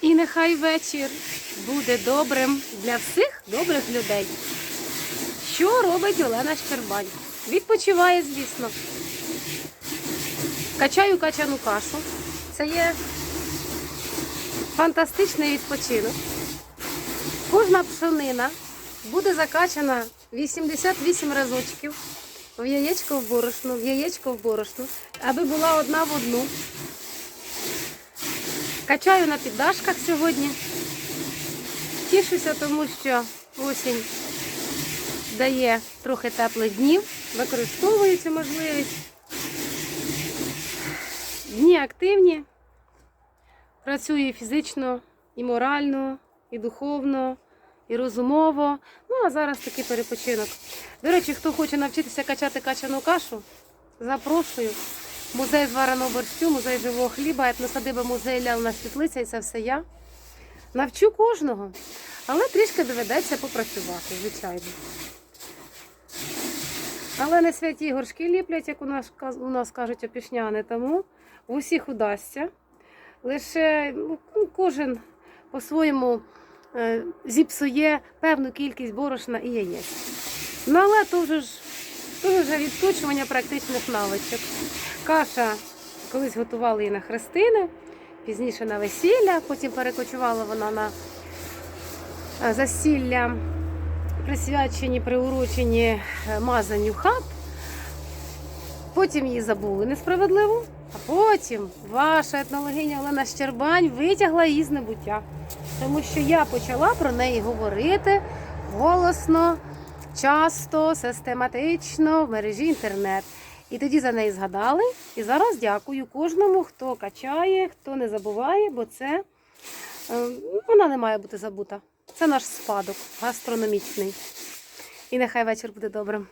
І нехай вечір буде добрим для всіх добрих людей. Що робить Олена Щербань? Відпочиває, звісно. Качаю качану кашу. Це є фантастичний відпочинок. Кожна пшонина буде закачана 88 разочків в яєчко в борошно, в яєчко в борошно, аби була одна в одну. Качаю на піддашках сьогодні. Тішуся, тому що осінь дає трохи теплих днів, використовую цю можливість. Дні активні, працюю фізично, і морально, і духовно, і розумово. Ну, а зараз такий перепочинок. До речі, хто хоче навчитися качати качану кашу, запрошую. Музей звареного борщу, музей живого хліба, етносадиба музей Лялна Світлиця, і це все я. Навчу кожного, але трішки доведеться попрацювати, звичайно. Але не святі горшки ліплять, як у нас, у нас кажуть опішняни, тому в усіх удасться. Лише ну, кожен по-своєму е, зіпсує певну кількість борошна і яєць. Ну, але то вже ж то вже відточування практичних навичок. Каша колись готували її на хрестини, пізніше на весілля, потім перекочувала вона на е, засілля, присвячені, приурочені е, мазанню хат. Потім її забули несправедливо, а потім ваша етнологиня Олена Щербань витягла її з небуття. Тому що я почала про неї говорити голосно, часто, систематично в мережі інтернет. І тоді за неї згадали. І зараз дякую кожному, хто качає, хто не забуває, бо це е, вона не має бути забута. Це наш спадок гастрономічний. І нехай вечір буде добрим.